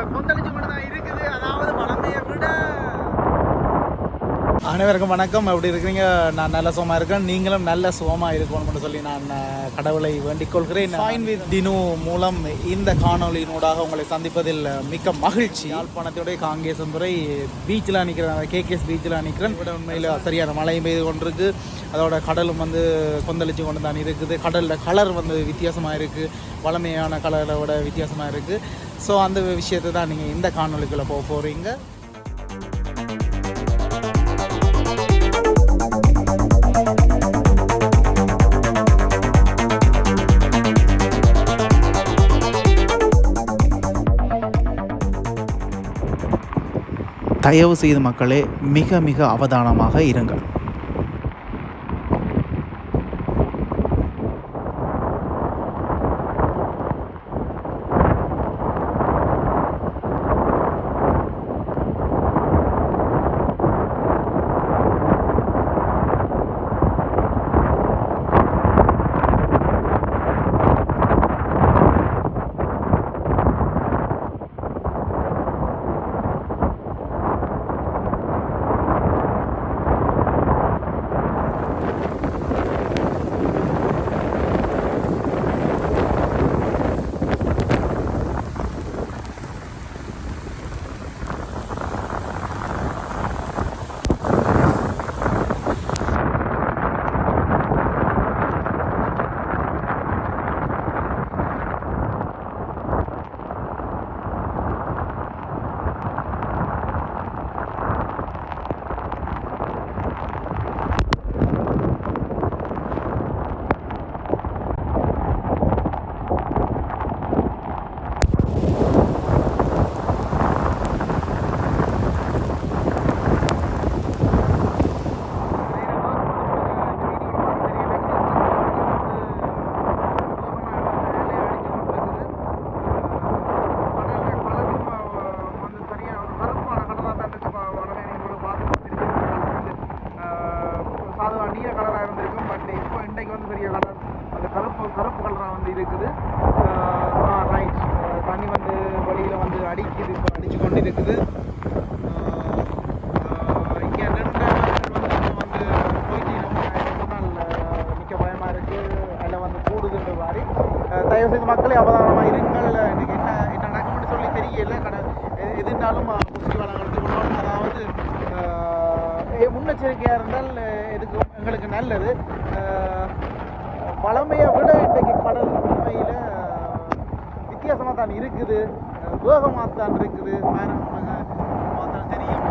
கொந்தளிச்சு கொண்டு தான் இருக்குது அதாவது பழமையை விட அனைவருக்கும் வணக்கம் எப்படி இருக்கிறீங்க நான் நல்ல சுகமாக இருக்கேன் நீங்களும் நல்ல சுகமாக இருக்கணும்னு சொல்லி நான் அஹ், கடவுளை வேண்டிக் கொள்கிறேன் ஃபைன் வித் தினு மூலம் இந்த காணொலியினூடாக உங்களை சந்திப்பதில் மிக்க மகிழ்ச்சி யாழ்ப்பாணத்துடைய காங்கேசந்துறை பீச்சில் நிற்கிறேன் கேகேஎஸ் பீச்சில் நிற்கிறேன் ഇവിടെ உண்மையில் சரியான மழை பெய்து கொண்டிருக்கு அதோட கடலும் வந்து கொந்தளிச்சு கொண்டு தான் இருக்குது கடலில் கலர் வந்து வித்தியாசமாக இருக்குது வளமையான கலரை விட வித்தியாசமாக இருக்குது ஸோ அந்த விஷயத்தை தான் நீங்கள் இந்த காணொலிக்குள்ளே போக போகிறீங்க தயவு செய்து மக்களே மிக மிக அவதானமாக இருங்கள். அடிக்குது இப்போ அடித்து கொண்டு இருக்குது இங்கே ரெண்டு வந்து வந்து போயிட்டு மிக்க பயமாக இருக்குது அதில் வந்து கூடுதுன்ற மாதிரி. தயவுசெய்து மக்களே அவதானமாக இருங்கள். இன்றைக்கி என்ன என்ன நடக்கும்னு சொல்லி தெரியல. கடை எதுனாலும் முஸ்லி வளம் அதாவது முன்னெச்சரிக்கையாக இருந்தால் இதுக்கு எதுக்கு எங்களுக்கு நல்லது. பழமையை விட இன்றைக்கு கடல் உண்மையில் வித்தியாசமாக தான் இருக்குது. அஹ், வேகமாக இருக்குது பாருங்க தெரியும்.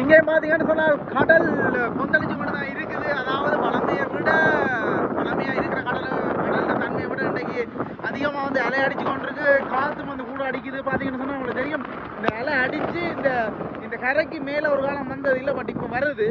இங்கே பார்த்தீங்கன்னு சொன்னால் கடல் கொந்தளிச்சு கொண்டு தான் இருக்குது. அதாவது பழமையை விட பழமையாக இருக்கிற கடல் கடலில் தன்மையை விட இன்றைக்கு அதிகமாக வந்து அலை அடிச்சு கொண்டிருக்கு. காற்றும் வந்து கூட அடிக்குது. பார்த்தீங்கன்னு சொன்னால் உங்களுக்கு தெரியும். இந்த அலை அடித்து இந்த இந்த கரைக்கு மேலே ஒரு காலம் வந்தது இல்லை பட் இப்போ வருது.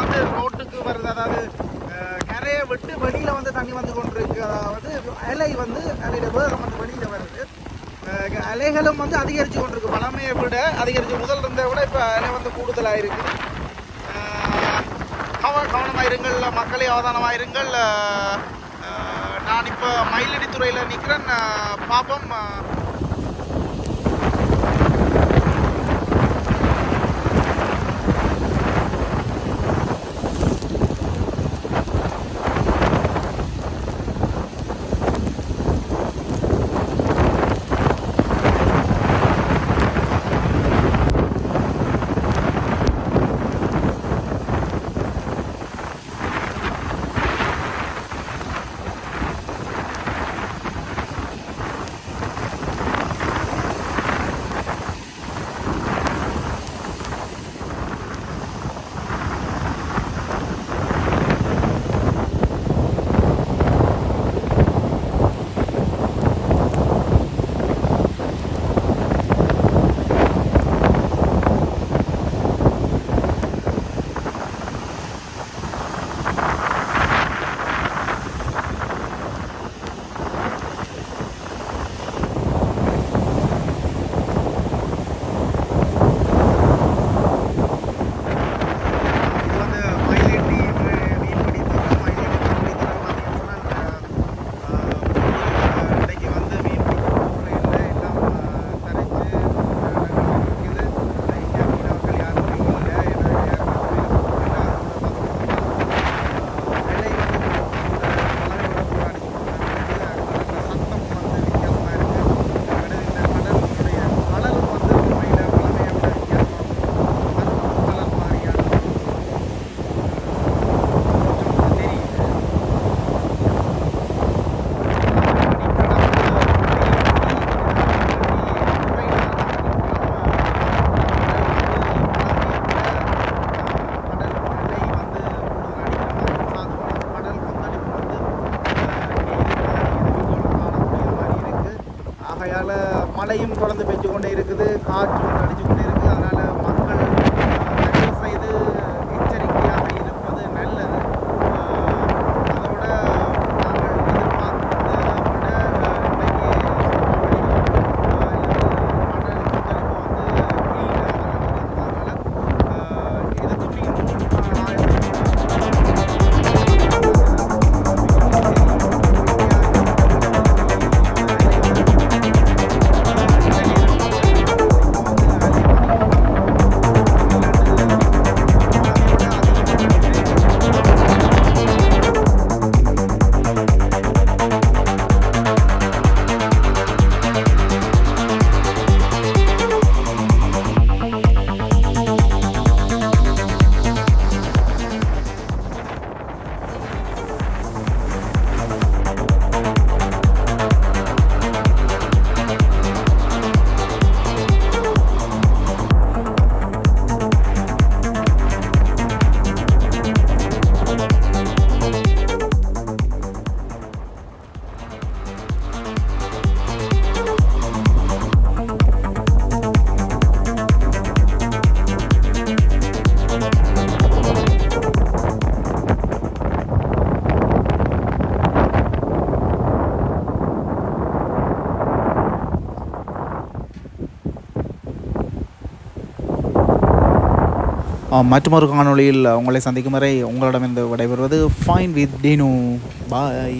வந்து ரோட்டுக்கு வர அதாவது கரையை விட்டு வெளியில் வந்து தண்ணி வந்து கொண்டிருக்கு. அதாவது அலை வந்து அலையில வேகம் வந்து வெளியில் வருது. அலைகளும் வந்து அதிகரித்து கொண்டிருக்கு. பழமையை விட அதிகரித்து முதல் இருந்ததை விட இப்போ அலை வந்து கூடுதலாக இருக்குது கவ கவனமாக இருங்கள். மக்களே அவதானமாக இருங்கள். நான் இப்போ மயிலடித்துறையில் நிற்கிறேன் பாப்பம். பாப்போம் இருக்குது மற்றொரு காணொளியில் உங்களை சந்திக்கும் வரை உங்களிடமிருந்து விடைபெறுவது ஃபைன் வித் டீனு பாய்